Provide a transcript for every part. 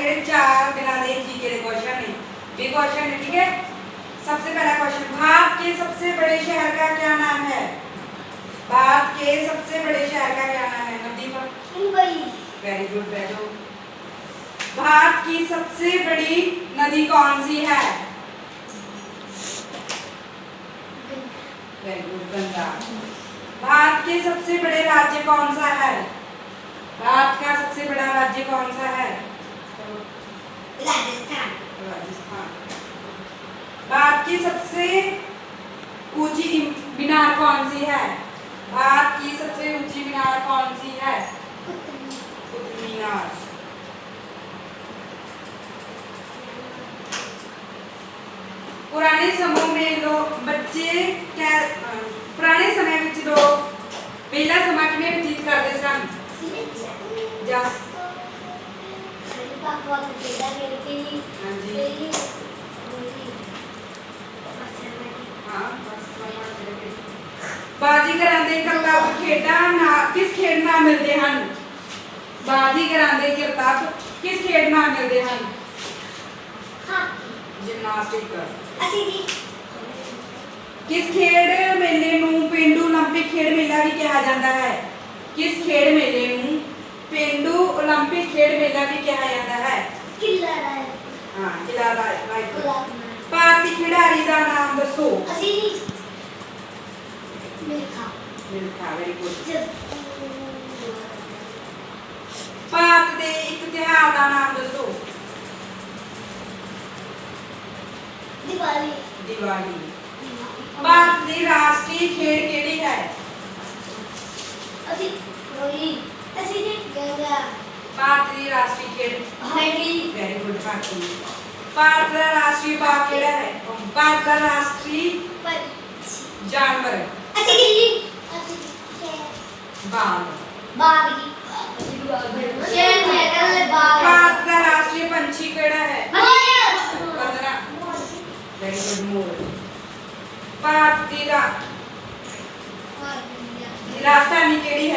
Unit चार बिना दे जी के क्वेश्चन है ये क्वेश्चन है ठीक है? सबसे पहला क्वेश्चन भारत के सबसे बड़े शहर का क्या नाम है? भारत के सबसे बड़े शहर का क्या नाम है? नवदीपा? मुंबई। वेरी गुड बैठो भारत की सबसे बड़ी नदी कौन सी है? Very good Ganga. भारत के सबसे बड़े राज्य कौन सा है? भारत का सबसे बड़ा राज्य कौन सा है? राजस्थान राजस्थान भारत की सबसे ऊँची मीनार कौन सी है? भारत की सबसे ऊँची मीनार कौन सी है? मीनार पुराने समय में लोग बच्चे ਵੱਖ-ਵੱਖ ਖੇਡਾਂ ਖੇਡ ਕੇ ਹੀ ਹਾਂਜੀ। ਤੇ ਹੀ ਮੇਰੀ ਅਸਾਈਨਮੈਂਟ ਹਾਂ ਬਸ ਸਮਾਂ ਚਲੇ ਗਏ ਬਾਜ਼ੀਗਰਾਂ ਦੇ ਕਰਤੱਵ ਖੇਡਾਂ ਨਾਲ ਕਿਸ ਖੇਡ ਨਾਲ ਮਿਲਦੇ ਹਨ? ਬਾਜ਼ੀਗਰਾਂ ਦੇ ਕਰਤੱਵ ਕਿਸ ਖੇਡ ਨਾਲ ਮਿਲਦੇ ਹਨ? ਹਾਂ ਜਿਮਨਾਸਟਿਕ। ਅਸੀਂ ਜੀ ਕਿਸ ਖੇਡ ਮੇਲੇ ਨੂੰ ਪੇਂਡੂ 올림픽 ਖੇਡ ਮੇਲਾ ਵੀ ਕਿਹਾ ਜਾਂਦਾ ਹੈ? ਕਿਸ ਖੇਡ ਮੇਲੇ ਨੂੰ ਪਿੰਡੂ 올림픽 ਖੇਡ ਮੇਲਾ ਵੀ ਕਿਹਾ ਜਾਂਦਾ ਹੈ ਕਿੱਲਾ ਰਾਏ ਹਾਂ ਕਿਲਾ ਰਾਈਟ ਗੁਲਾਬ ਭਾਰਤੀ ਖਿਡਾਰੀ ਦਾ ਨਾਮ ਦੱਸੋ ਅਸੀਂ ਜੀ ਮਿਲਖਾ ਮਿਲਖਾ ਵੈਰੀ ਗੁੱਡ ਜਬ ਭਾਰਤ ਦੇ ਇੱਕ ਤਿਉਹਾਰ ਦਾ ਨਾਮ ਦੱਸੋ ਦੀਵਾਲੀ ਦੀਵਾਲੀ ਭਾਰਤ ਦੀ ਰਾਸ਼ਟਰੀ ਖੇਡ ਕਿਹੜੀ ਹੈ ਅਸੀਂ ਹੋਲੀ पार्क पार्क राष्ट्रीय पार्क केड़ा है। पार्क राष्ट्रीय जानवर अच्छा गिल्ली बाघ। बाघ। शेर मेडल है बंदरा वेरी गुड मोर। पार्क की राजधानी केड़ी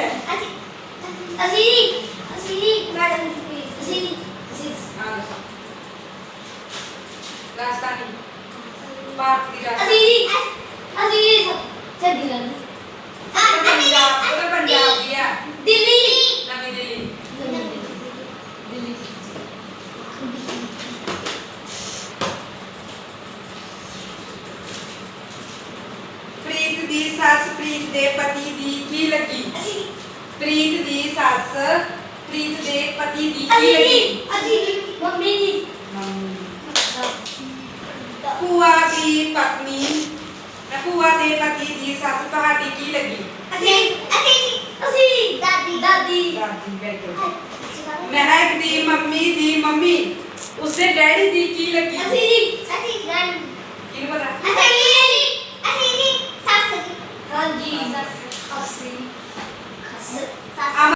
ਪ੍ਰੀਤ ਦੀ ਸੱਸ ਪ੍ਰੀਤ ਦੇ ਪਤੀ ਦੀ ਕੀ ਲੱਗੀ ਅਸੀਂ ਪ੍ਰੀਤ ਦੀ पत्नी। नफुआ देर लगी दी सासू पहाड़ी की लगी? असी असी असी दादी। दादी। दादी बैठो। महक दी मम्मी दी मम्मी। उससे डैडी दी की लगी? असी असी गन किन पता असी।